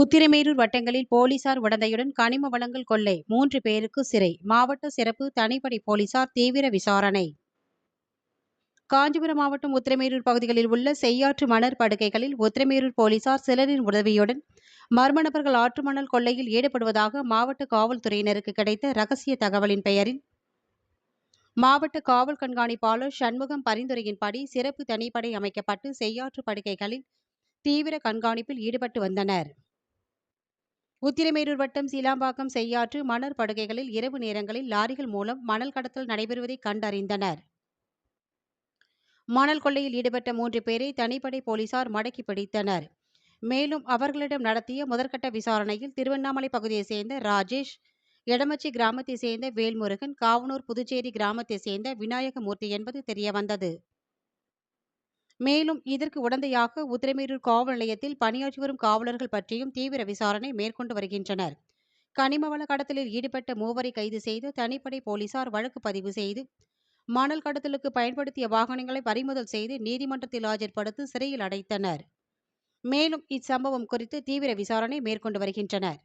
உத்திரமேரூர் வட்டங்களில் போலீசார் உடந்தையுடன் கனிம வளங்கள் கொள்ளை மூன்று பேருக்கு சிறை மாவட்ட சிறப்பு தனிப்படை போலீசார் தீவிர விசாரணை. காஞ்சிபுரம் மாவட்டம் உத்திரமேரூர் பகுதிகளில் உள்ள செய்யாற்று மணர் படுகைகளில் உத்திரமேரூர் போலீசார் சிலரின் உதவியுடன் மர்ம நபர்கள் ஆற்று மணல் கொள்ளையில் ஈடுபடுவதாக மாவட்ட காவல்துறையினருக்கு கிடைத்த ரகசிய தகவலின் பெயரில் மாவட்ட காவல் கண்காணிப்பாளர் சண்முகம் பரிந்துரையின்படி சிறப்பு தனிப்படை அமைக்கப்பட்டு செய்யாற்று படுகைகளில் தீவிர கண்காணிப்பில் ஈடுபட்டு வந்தனர். உத்திரமேரூர் வட்டம் சீலாம்பாக்கம் செய்யாற்று மணற் படுகைகளில் இரவு நேரங்களில் லாரிகள் மூலம் மணல் கடத்தல் நடைபெறுவதை கண்டறிந்தனர். மணல் கொள்ளையில் ஈடுபட்ட மூன்று பேரை தனிப்படை போலீசார் மடக்கி பிடித்தனர். மேலும் அவர்களிடம் நடத்திய முதற்கட்ட விசாரணையில் திருவண்ணாமலை பகுதியைச் சேர்ந்த ராஜேஷ் எடமச்சி கிராமத்தைச் சேர்ந்த வேல்முருகன் காவனூர் புதுச்சேரி கிராமத்தைச் சேர்ந்த விநாயகமூர்த்தி என்பது தெரியவந்தது. மேலும் இதற்கு உடந்தையாக உத்திரமேரூர் காவல் நிலையத்தில் பணியாற்றி வரும் காவலர்கள் பற்றியும் தீவிர விசாரணை மேற்கொண்டு வருகின்றனர். கனிமவள கடத்தலில் ஈடுபட்ட மூவரை கைது செய்து தனிப்படை போலீசார் வழக்கு பதிவு செய்து மணல் கடத்தலுக்கு பயன்படுத்திய வாகனங்களை பறிமுதல் செய்து நீதிமன்றத்தில் ஆஜர்படுத்தி சிறையில் அடைத்தனர். மேலும் இச்சம்பவம் குறித்து தீவிர விசாரணை மேற்கொண்டு வருகின்றனர்.